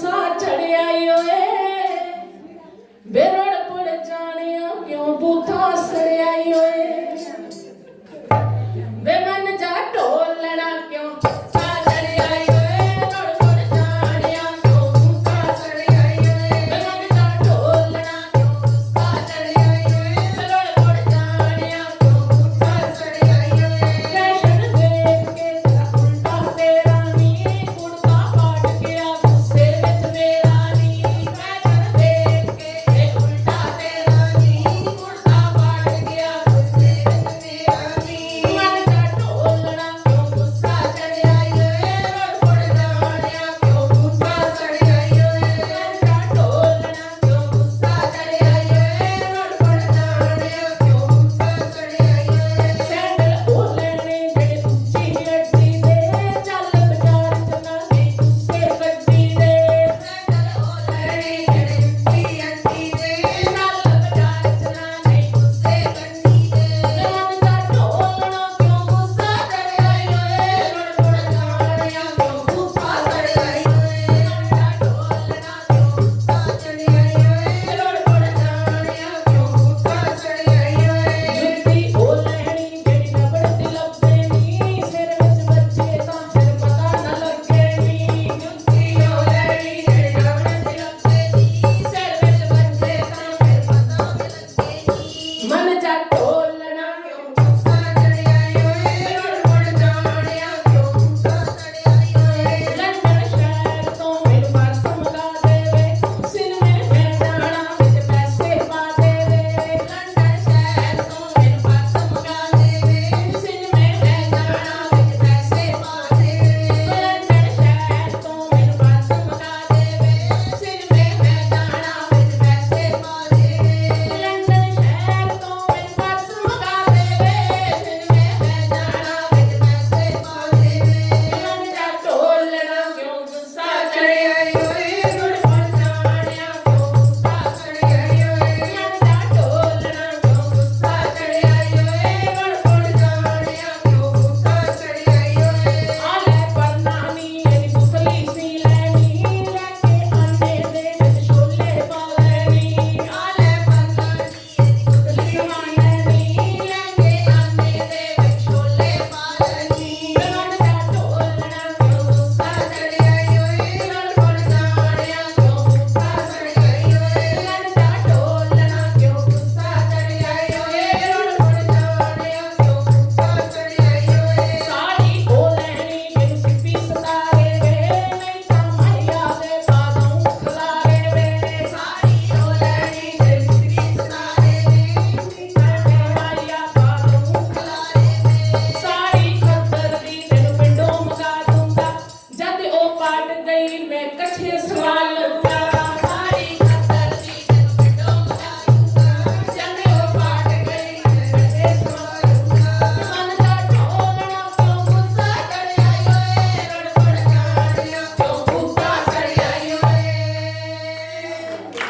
ਗੁੱਸਾ ਚੜਿਆ ਓਏ। ਬੇਰੜ ਪੜ ਜਾਣਿਆ ਕਿਉਂ ਬੂਥਾ ਸੜਿਆ ਓਏ। పాటుగా ఈ మెక్క చేసిన వాళ్ళు